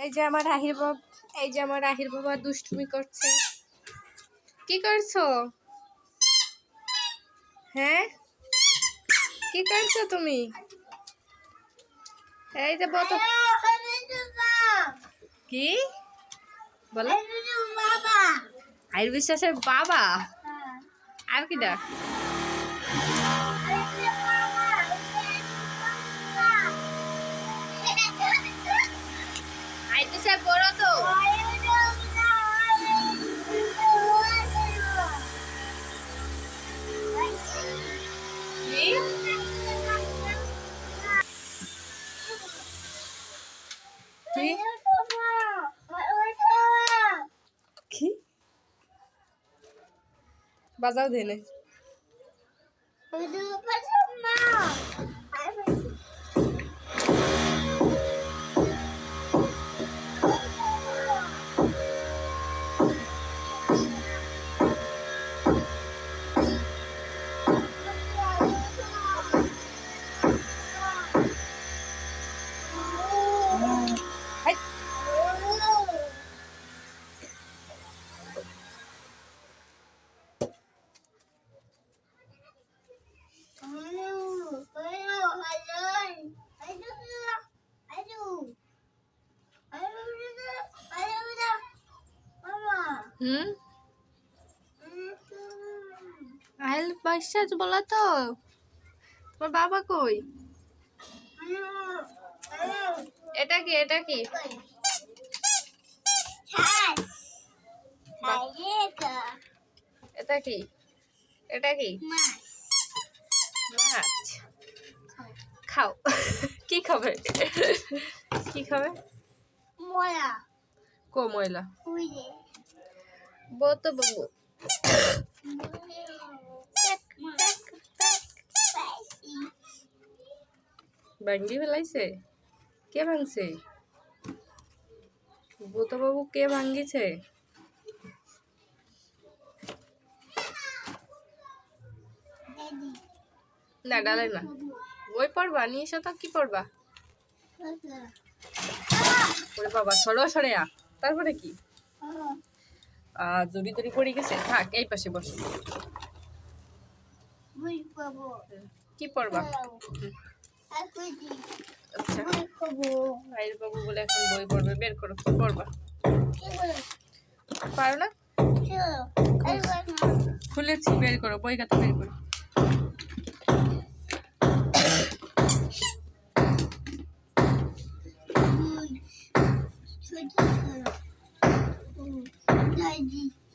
এই যে আমার আহির বাবা এই যে আমার আহির বাবা দুষ্টুমি করছে। কি করছ? হ্যাঁ? কি করছ তুমি? এই যে বত কি? বলো। আইর বিশ্বাসের বাবা? আর কি ডাক? বাজাও দেনে হুম? আইল বিশ্বাস বলা তো। তোমার বাবা কই? এটা কি এটা কি? এটা কি? এটা কি? মাছ। খাও। কি খাবে? কি খাবে? ময়লা। কো ময়লা? বউ তো বউ ভাঙ্গি ফেলাইছে? কে ভাঙছে? বোতো বাবু কে ভাঙ্গিছে না ডালে না। বই পড়বা নিয়ে এসো তো কি পড়বা? ওরে বাবা সরো সরে আ তারপরে কি? জড়ি তড়ি পড়ে গেছে থাক এই পাশে বসো। কি পড়বা? আচ্ছা। বাবু বলে এখন বই পড়বে বের করো পড়বা? পারো না? খুলেছি বের করো বই খাতা বের করো। 再见。